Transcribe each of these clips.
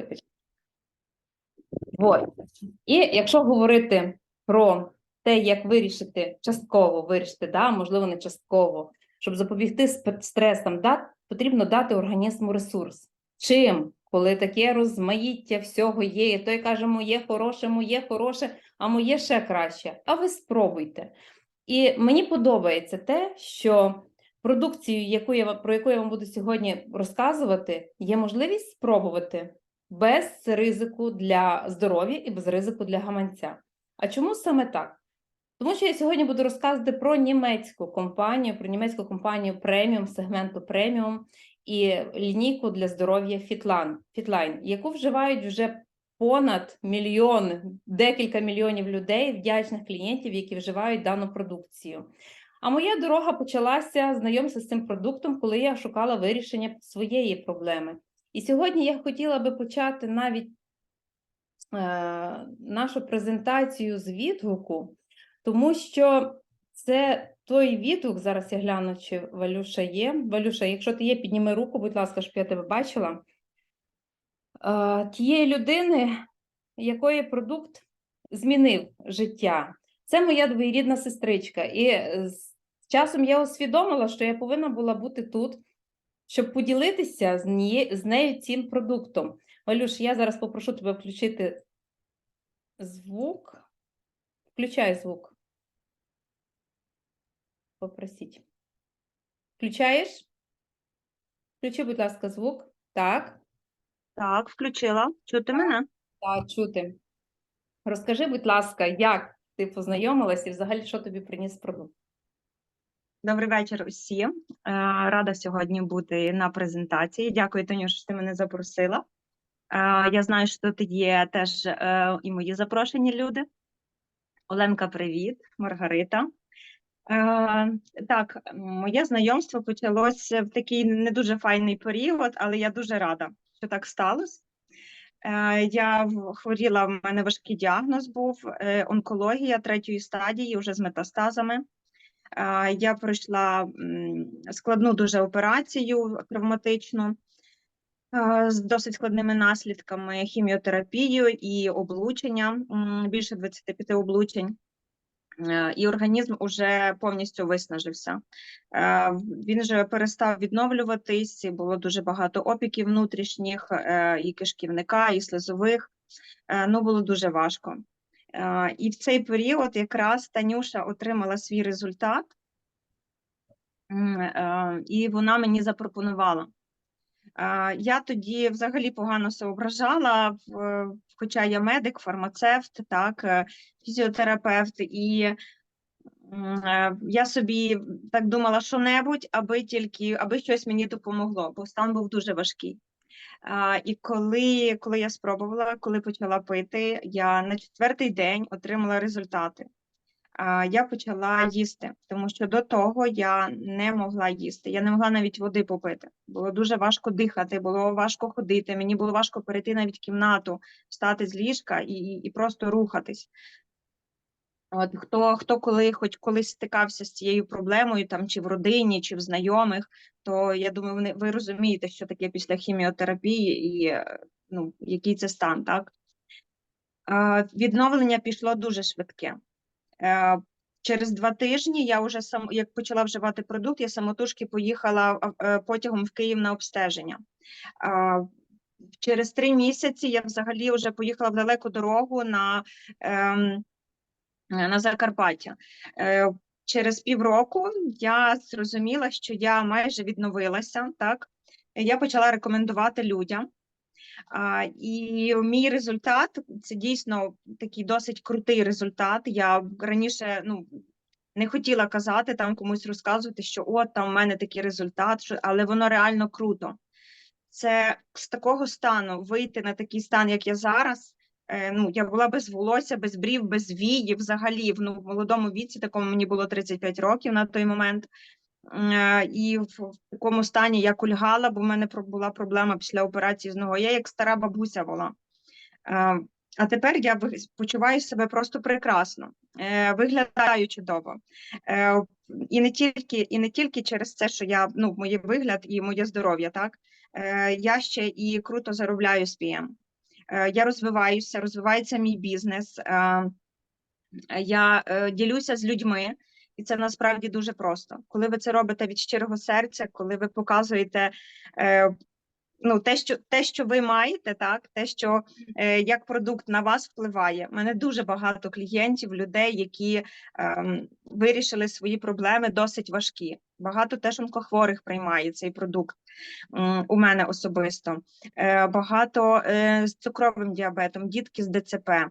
Вибач. От. І якщо говорити про те, як вирішити частково вирішити, да, можливо, не частково, щоб запобігти стресам, да, потрібно дати організму ресурс. Чим? Коли таке розмаїття всього є, і той каже, моє хороше, моє хороше, а моє ще краще. А ви спробуйте. І мені подобається те, що продукцію, яку я, про яку я вам буду сьогодні розказувати, є можливість спробувати без ризику для здоров'я і без ризику для гаманця. А чому саме так? Тому що я сьогодні буду розказувати про німецьку компанію, про німецьку компанію преміум, сегменту преміум і лінійку для здоров'я Fitline, яку вживають вже понад мільйон, декілька мільйонів людей, вдячних клієнтів, які вживають дану продукцію. А моя дорога почалася знайомитися з цим продуктом, коли я шукала вирішення своєї проблеми. І сьогодні я хотіла би почати навіть е, нашу презентацію з відгуку, тому що це той відгук. Зараз я гляну, чи Валюша є. Валюша, якщо ти є, підніми руку, будь ласка, щоб я тебе бачила. Е, тієї людини, якої продукт змінив життя. Це моя двоюрідна сестричка. І з часом я усвідомила, що я повинна була бути тут, щоб поділитися з, нею цим продуктом. Валюш, я зараз попрошу тебе включити звук. Включай звук. Попросіть. Включаєш? Включи, будь ласка, звук. Так. Так, включила. Чути мене? Так, чути. Розкажи, будь ласка, як ти познайомилася і взагалі що тобі приніс продукт? Добрий вечір усім. Е, Рада сьогодні бути на презентації. Dякую, Танюш, що ти мене запросила. Е, Я знаю, що тут є теж е, і мої запрошені люди. Оленка, привіт, Маргарита. Так, моє знайомство почалося в такий не дуже файний період, але я дуже рада, що так сталося. Я хворіла, в мене важкий діагноз був онкологія третьої стадії, вже з метастазами. Я пройшла складну дуже операцію травматичну з досить складними наслідками, хіміотерапію і облучення, більше 25 облучень. Е, І організм уже повністю виснажився. Е, Він вже перестав відновлюватись, і було дуже багато опіків внутрішніх, е, і кишківника, і слизових. Ну, було дуже важко. Е, І в цей період якраз Танюша отримала свій результат, е, і вона мені запропонувала. Е, Я тоді взагалі погано соображала, хоча я медик, фармацевт, так, фізіотерапевт, і я собі так думала, що небудь, аби тільки аби щось мені допомогло, бо стан був дуже важкий. А, і коли, коли я спробувала, коли почала пити, я на четвертий день отримала результати. А, я почала їсти, тому що до того я не могла їсти. Я не могла навіть води попити. Було дуже важко дихати, було важко ходити. Мені було важко перейти навіть кімнату, встати з ліжка і, і просто рухатись. От хто, хто коли хоч колись стикався з цією проблемою, там чи в родині, чи в знайомих, то я думаю, вони ви розумієте, що таке після хіміотерапії і е, ну, який це стан, так? Е, Відновлення пішло дуже швидке. Е, Через два тижні я вже сам як почала вживати продукт, я самотужки поїхала е, потягом в Київ на обстеження. Е, Через три місяці я взагалі вже поїхала в далеку дорогу на е, на Закарпаття. Е, Через півроку я зрозуміла, що я майже відновилася. Так я почала рекомендувати людям. І мій результат це дійсно такий досить крутий результат. Я раніше ну, не хотіла казати там комусь розказувати, що от там в мене такий результат, але воно реально круто. Це з такого стану вийти на такий стан, як я зараз. Е, Ну, я була без волосся, без брів, без віїв, взагалі в, ну, в молодому віці, такому мені було 35 років на той момент. Е, І в, такому стані я кульгала, бо в мене була проблема після операції з ногою. Я як стара бабуся була. Е, А тепер я почуваю себе просто прекрасно, виглядаю чудово. І не тільки, і не тільки через це, що я ну, моє вигляд і моє здоров'я, так я ще і круто заробляю з ПІМ. Е, Я розвиваюся, розвивається мій бізнес. е, Я е, ділюся з людьми, і це насправді дуже просто. Коли ви це робите від щирого серця, коли ви показуєте ну, те, що те, що ви маєте, так, те, що е, як продукт на вас впливає. У мене дуже багато клієнтів, людей, які ем, вирішили свої проблеми досить важкі. Багато теж онкохворих приймає цей продукт м, у мене особисто. Е, багато е, з цукровим діабетом, дітки з ДЦП. Е,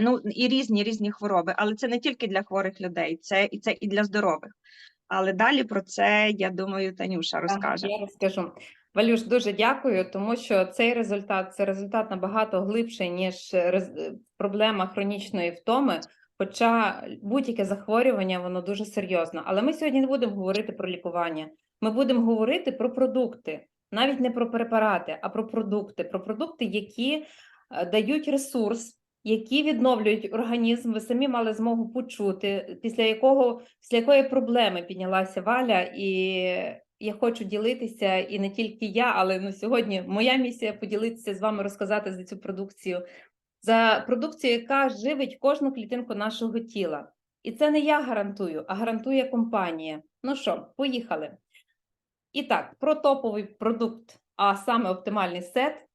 Ну і різні різні хвороби, але це не тільки для хворих людей, це і це і для здорових. Але далі про це я думаю, Танюша розкаже. Я розкажу. Валюш, дуже дякую, тому що цей результат це результат набагато глибший, ніж рез- е, проблема хронічної втоми. Хоча будь-яке захворювання, воно дуже серйозно. Але ми сьогодні не будемо говорити про лікування. Ми будемо говорити про продукти, навіть не про препарати, а про продукти, про продукти, які е, дають ресурс, які відновлюють організм. Ви самі мали змогу почути, після якого після якої проблеми піднялася Валя, і я хочу ділитися, і не тільки я, але ну, сьогодні моя місія поділитися з вами, розказати за цю продукцію, за продукцію, яка живить кожну клітинку нашого тіла. І це не я гарантую, а гарантує компанія. Ну що, поїхали. І так, про топовий продукт, а саме оптимальний сет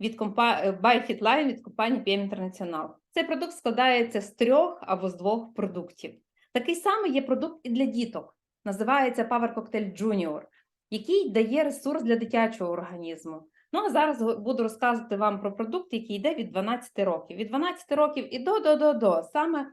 від компа... by Fitline від компанії PM International. Цей продукт складається з трьох або з двох продуктів. Такий самий є продукт і для діток. Називається Power Cocktail Junior, який дає ресурс для дитячого організму. Ну а зараз буду розказувати вам про продукт, який йде від 12 років. Від 12 років і до до до до. Саме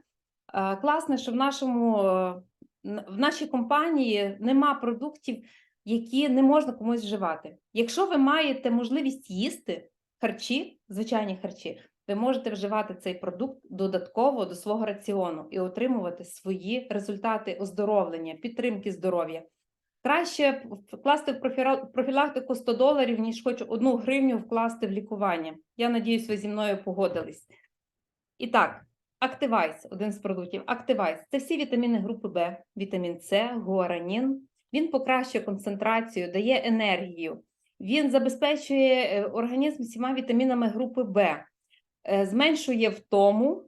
е, класне, що в нашому е, в нашій компанії нема продуктів, які не можна комусь вживати. Якщо ви маєте можливість їсти харчі, звичайні харчі, ви можете вживати цей продукт додатково до свого раціону і отримувати свої результати оздоровлення, підтримки здоров'я. Краще вкласти в профілактику 100 доларів, ніж хоч одну гривню вкласти в лікування. Я надіюсь, ви зі мною погодились. І так, Активайс, один з продуктів. Активайс це всі вітаміни групи Б, вітамін С, гуаранін. Він покращує концентрацію, дає енергію. Він забезпечує е, організм всіма вітамінами групи е, зменшує втому,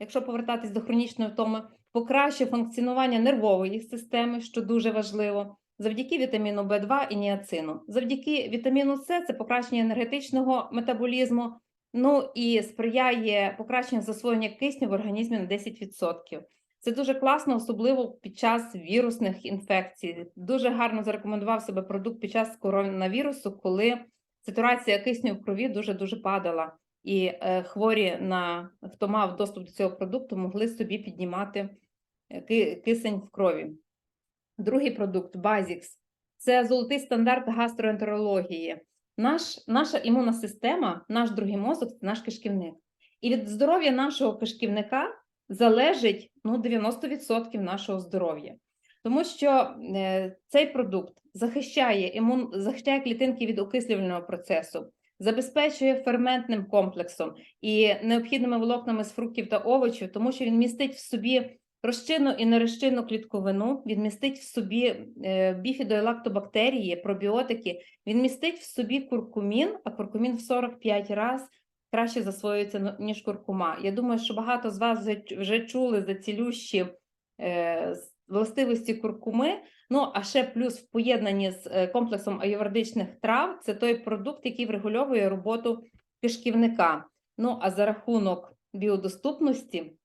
якщо повертатись до хронічної втоми, покращує функціонування нервової системи, що дуже важливо, завдяки вітаміну В2 і ніацину. Завдяки вітаміну С це покращення енергетичного метаболізму, ну і сприяє покращенню засвоєння кисню в організмі на 10%. Це дуже класно, особливо під час вірусних інфекцій. Дуже гарно зарекомендував себе продукт під час коронавірусу, коли сатурація кисню в крові дуже дуже падала, і е, хворі на хто мав доступ до цього продукту, могли собі піднімати е, ки- кисень в крові. Другий продукт Basics – це золотий стандарт гастроентерології. Наш, наша імунна система, наш другий мозок це наш кишківник. І від здоров'я нашого кишківника залежить ну, 90% нашого здоров'я. Тому що е, цей продукт захищає імун, захищає клітинки від окислювального процесу, забезпечує ферментним комплексом і необхідними волокнами з фруктів та овочів, тому що він містить в собі розчинну і нерозчинну клітковину, він містить в собі е, біфідо- і лактобактерії, пробіотики, він містить в собі куркумін, а куркумін в 45 разів краще засвоюється ну, ніж куркума. Я думаю, що багато з вас вже- чули за цілющі е, властивості куркуми. Ну, а ще плюс в поєднанні з е, комплексом аюрведичних трав це той продукт, який врегульовує роботу кишківника. Ну, а за рахунок біодоступності,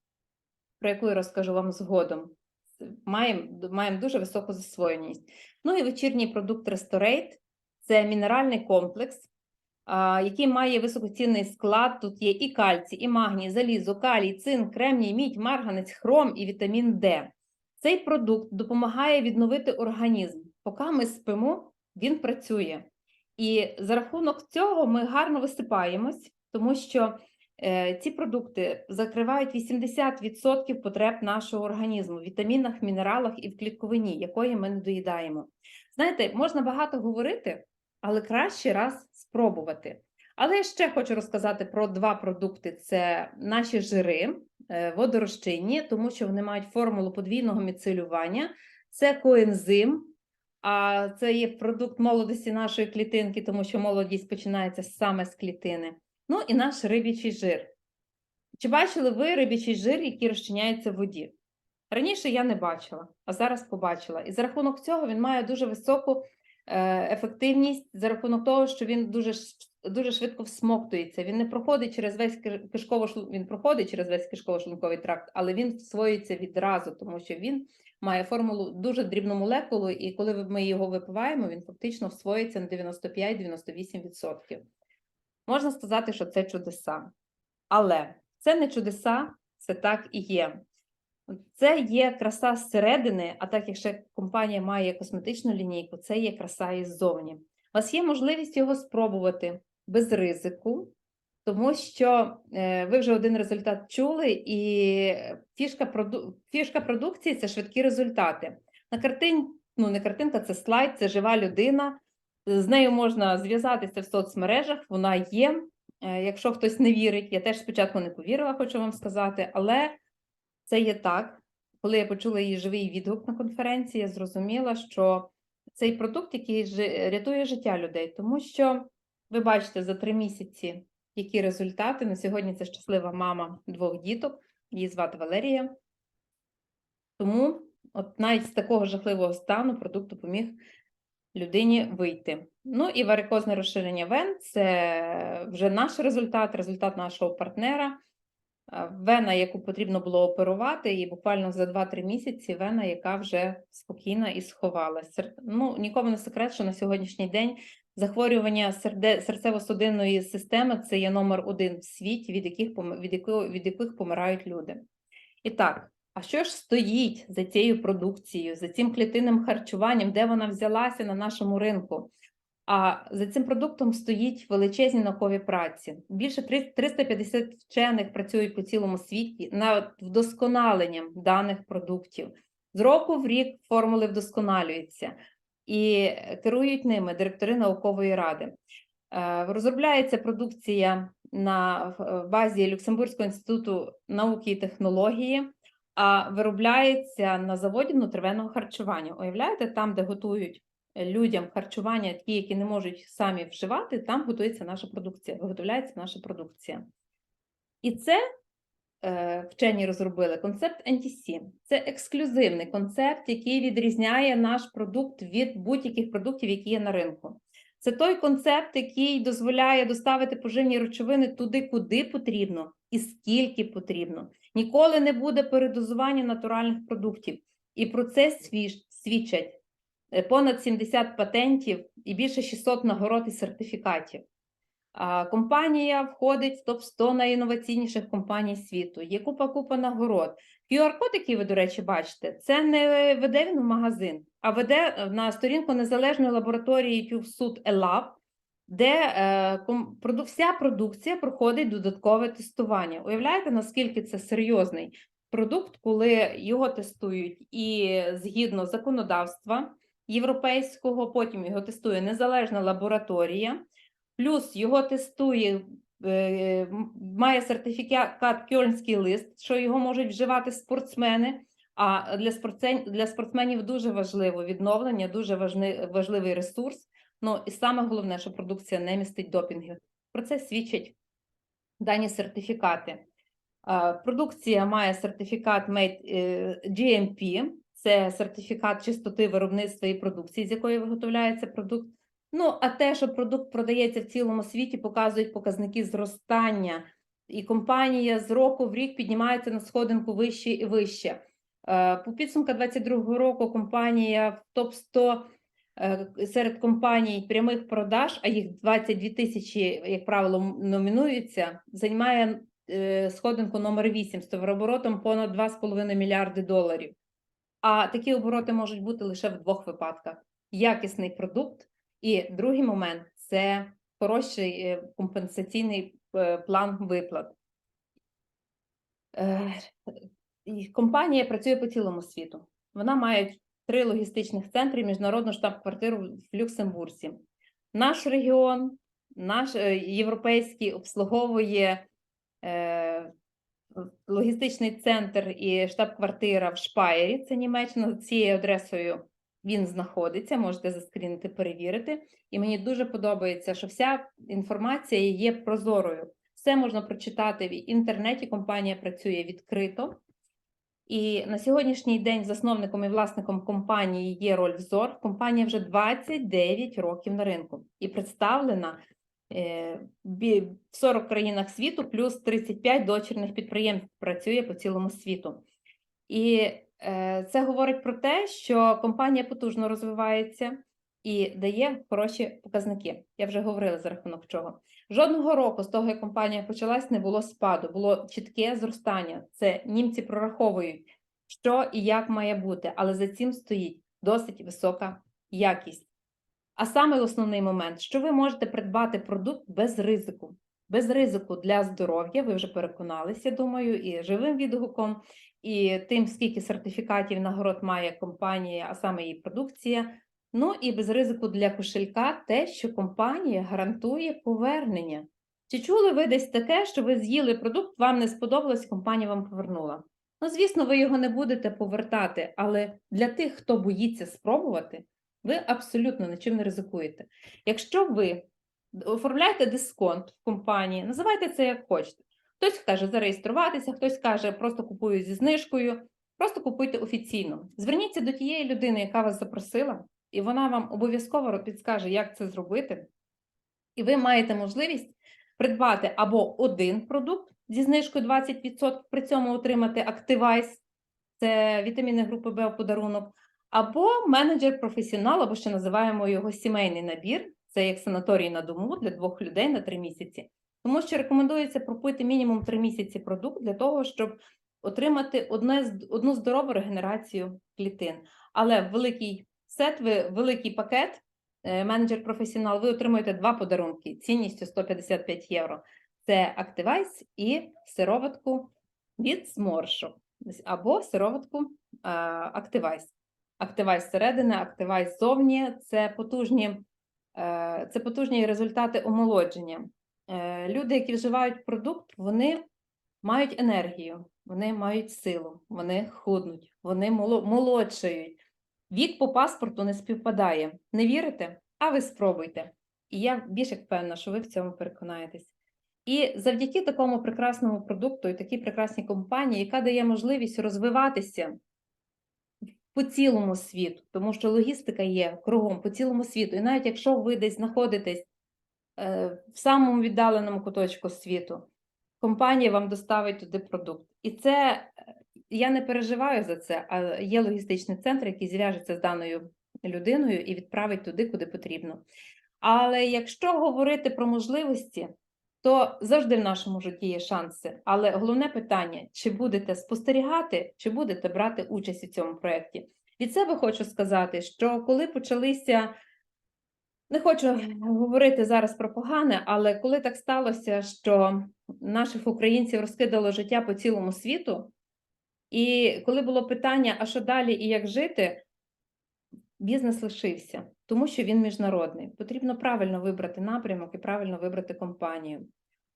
про яку я розкажу вам згодом, маємо, маємо дуже високу засвоєність. Ну і вечірній продукт Restorate – це мінеральний комплекс, який має високоцінний склад. Тут є і кальцій, і магній, залізо, калій, цинк, кремній, мідь, марганець, хром і вітамін Д. Цей продукт допомагає відновити організм. Поки ми спимо, він працює. І за рахунок цього ми гарно висипаємось, тому що е, ці продукти закривають 80% потреб нашого організму в вітамінах, мінералах і в клітковині, якої ми не доїдаємо. Знаєте, можна багато говорити, але краще раз спробувати. Але я ще хочу розказати про два продукти: це наші жири водорозчинні, тому що вони мають формулу подвійного міцелювання. Це коензим, а це є продукт молодості нашої клітинки, тому що молодість починається саме з клітини. Ну і наш риб'ячий жир. Чи бачили ви риб'ячий жир, який розчиняється в воді? Раніше я не бачила, а зараз побачила. І за рахунок цього він має дуже високу е, ефективність, за рахунок того, що він дуже, дуже швидко всмоктується. Він не проходить через весь киш- кишково він проходить через весь кишково-шлунковий тракт, але він всвоюється відразу, тому що він має формулу дуже дрібну молекулу, і коли ми його випиваємо, він фактично всвоїться на 95-98%. Можна сказати, що це чудеса. Але це не чудеса, це так і є. Це є краса зсередини, а так як ще компанія має косметичну лінійку, це є краса іззовні. У вас є можливість його спробувати без ризику, тому що е, ви вже один результат чули, і фішка, проду... фішка продукції це швидкі результати. На картин... ну не картинка, це слайд, це жива людина. З нею можна зв'язатися в соцмережах, вона є. Е, Якщо хтось не вірить, я теж спочатку не повірила, хочу вам сказати, але це є так. Коли я почула її живий відгук на конференції, я зрозуміла, що цей продукт, який жи- рятує життя людей, тому що ви бачите за три місяці, які результати. На сьогодні це щаслива мама двох діток, її звати Валерія. Тому, от навіть з такого жахливого стану продукт допоміг людині вийти. Ну і варикозне розширення вен це вже наш результат, результат нашого партнера. Вена, яку потрібно було оперувати, і буквально за 2-3 місяці вена, яка вже спокійна і сховалася. Ну, нікому не секрет, що на сьогоднішній день захворювання серцево-судинної системи це є номер один в світі, від яких, від, якого... від яких помирають люди. І так, а що ж стоїть за цією продукцією, за цим клітинним харчуванням, де вона взялася на нашому ринку? А за цим продуктом стоїть величезні наукові праці. Більше три- 350 вчених працюють по цілому світі над вдосконаленням даних продуктів. З року в рік формули вдосконалюються і керують ними директори наукової ради. Е, Розробляється продукція на базі Люксембурзького інституту науки і технології, а виробляється на заводі внутрівенного харчування. Уявляєте, там, де готують людям харчування, ті, які не можуть самі вживати, там готується наша продукція, виготовляється наша продукція. І це е, вчені розробили концепт NTC. Це ексклюзивний концепт, який відрізняє наш продукт від будь-яких продуктів, які є на ринку. Це той концепт, який дозволяє доставити поживні речовини туди, куди потрібно і скільки потрібно. Ніколи не буде передозування натуральних продуктів. І про це свідчать понад 70 патентів і більше 600 нагород і сертифікатів. Компанія входить в топ-100 найінноваційніших компаній світу. Є купа купа нагород. QR-код, який ви, до речі, бачите, це не веде він в магазин, а веде е, на сторінку незалежної лабораторії TÜV Елаб, де е, вся продукція проходить додаткове тестування. Уявляєте, наскільки це серйозний продукт, коли його тестують і згідно законодавства європейського, потім його тестує незалежна лабораторія, плюс його тестує, е, має сертифікат Кьольнський лист, що його можуть вживати спортсмени. А для спортсмен, для спортсменів дуже важливо відновлення, дуже важливий ресурс. Ну і саме головне, що продукція не містить допінгів. Про це свідчать дані сертифікати. Продукція має сертифікат е, GMP, це сертифікат чистоти виробництва і продукції, з якої виготовляється продукт. Ну, а те, що продукт продається в цілому світі, показують показники зростання, і компанія з року в рік піднімається на сходинку вище і вище. Е, По підсумку 2022 року компанія в топ 100 е, серед компаній прямих продаж, а їх 22 тисячі, як правило, номінуються, займає е, сходинку номер 8 з товарооборотом понад 2,5 мільярди доларів. А такі обороти можуть бути лише в двох випадках: якісний продукт, і другий момент це хороший е, компенсаційний е, план виплат. Е, Компанія працює по цілому світу. Вона має три логістичних центри, міжнародну штаб-квартиру в Люксембурзі. Наш регіон, наш європейський обслуговує логістичний центр і штаб-квартира в Шпаєрі, це Німеччина, з цією адресою він знаходиться, можете заскрінити, перевірити. І мені дуже подобається, що вся інформація є прозорою. Все можна прочитати в інтернеті. Компанія працює відкрито. І на сьогоднішній день засновником і власником компанії є Рольфзор. Компанія вже 29 років на ринку і представлена в 40 країнах світу, плюс 35 дочірних підприємств працює по цілому світу. І е, це говорить про те, що компанія потужно розвивається і дає хороші показники. Я вже говорила за рахунок чого. Жодного року з того, як компанія почалась, не було спаду, було чітке зростання. Це німці прораховують, що і як має бути, але за цим стоїть досить висока якість. А саме основний момент, що ви можете придбати продукт без ризику. Без ризику для здоров'я, ви вже переконалися, думаю, і живим відгуком, і тим, скільки сертифікатів нагород має компанія, а саме її продукція. Ну і без ризику для кошелька те, що компанія гарантує повернення. Чи чули ви десь таке, що ви з'їли продукт, вам не сподобалось, компанія вам повернула? Ну, звісно, ви його не будете повертати, але для тих, хто боїться спробувати, ви абсолютно нічим не ризикуєте. Якщо ви оформляєте дисконт в компанії, називайте це як хочете. Хтось каже зареєструватися, хтось каже, просто купую зі знижкою. Просто купуйте офіційно. Зверніться до тієї людини, яка вас запросила, і вона вам обов'язково підскаже, як це зробити. І ви маєте можливість придбати або один продукт зі знижкою 20%, при цьому отримати Activize, це вітаміни групи Б в подарунок, або менеджер професіонал, або ще називаємо його сімейний набір. Це як санаторій на дому для двох людей на три місяці. Тому що рекомендується пропити мінімум три місяці продукт для того, щоб отримати одне, одну здорову регенерацію клітин. Але великий сет, ви, великий пакет, е, менеджер професіонал, ви отримуєте два подарунки цінністю 155 євро. Це Activize і сироватку від зморшок або сироватку е, Activize зсередини, Activize ззовні це потужні, е, це потужні результати омолодження. Е, Люди, які вживають продукт, вони мають енергію, вони мають силу, вони худнуть, вони молодшають. Вік по паспорту не співпадає. Не вірите? А ви спробуйте. І я більш як впевнена, що ви в цьому переконаєтесь. І завдяки такому прекрасному продукту і такій прекрасній компанії, яка дає можливість розвиватися по цілому світу, тому що логістика є кругом по цілому світу. І навіть якщо ви десь знаходитесь е, в самому віддаленому куточку світу, компанія вам доставить туди продукт. І це е, я не переживаю за це, а є логістичний центр, який зв'яжеться з даною людиною і відправить туди, куди потрібно. Але якщо говорити про можливості, то завжди в нашому житті є шанси. Але головне питання: чи будете спостерігати, чи будете брати участь у цьому проєкті? Від себе хочу сказати, що коли почалися, не хочу говорити зараз про погане, але коли так сталося, що наших українців розкидало життя по цілому світу, і коли було питання, а що далі і як жити, бізнес лишився, тому що він міжнародний. Потрібно правильно вибрати напрямок і правильно вибрати компанію.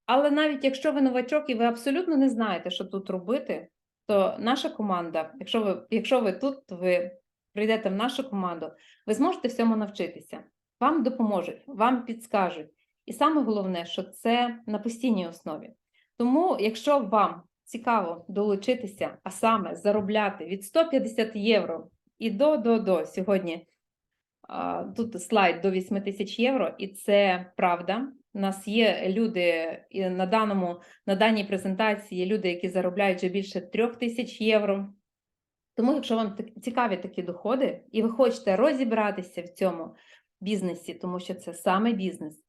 Але навіть якщо ви новачок і ви абсолютно не знаєте, що тут робити, то наша команда, якщо ви, якщо ви тут, то ви прийдете в нашу команду, ви зможете всьому навчитися. Вам допоможуть, вам підскажуть. І саме головне, що це на постійній основі. Тому, якщо вам цікаво долучитися, а саме заробляти від 150 євро і до до до сьогодні тут слайд до 8 тисяч євро, і це правда. У нас є люди на даному на даній презентації люди, які заробляють вже більше 3 тисяч євро. Тому, якщо вам цікаві такі доходи, і ви хочете розібратися в цьому бізнесі, тому що це саме бізнес,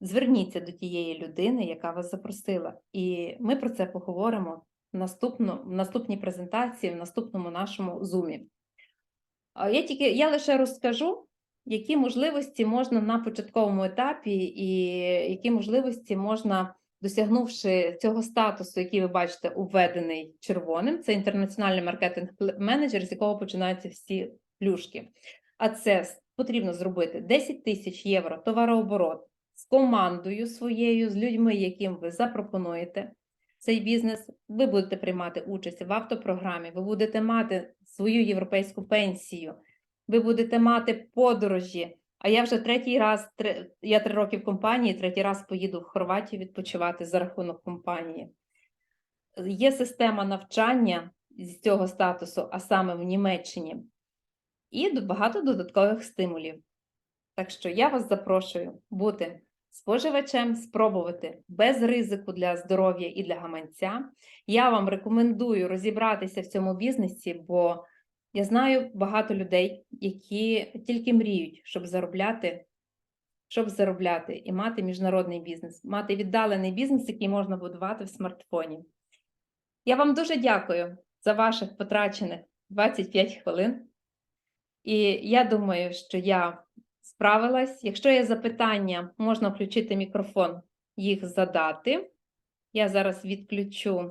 зверніться до тієї людини, яка вас запросила. І ми про це поговоримо в, в наступній презентації, в наступному нашому зумі. Я тільки я лише розкажу, які можливості можна на початковому етапі, і які можливості можна, досягнувши цього статусу, який ви бачите, уведений червоним, це інтернаціональний маркетинг менеджер, з якого починаються всі плюшки. А це потрібно зробити 10 тисяч євро товарооборот з командою своєю, з людьми, яким ви запропонуєте цей бізнес. Ви будете приймати участь в автопрограмі, ви будете мати свою європейську пенсію. Ви будете мати подорожі. А я вже третій раз, три- я три роки в компанії, третій раз поїду в Хорватію відпочивати за рахунок компанії. Є система навчання з цього статусу, а саме в Німеччині, і багато додаткових стимулів. Так що я вас запрошую бути споживачем, спробувати без ризику для здоров'я і для гаманця. Я вам рекомендую розібратися в цьому бізнесі, бо я знаю багато людей, які тільки мріють, щоб заробляти, щоб заробляти і мати міжнародний бізнес, мати віддалений бізнес, який можна будувати в смартфоні. Я вам дуже дякую за ваших потрачених 25 хвилин. І я думаю, що я справилась. Якщо є запитання, можна включити мікрофон, їх задати. Я зараз відключу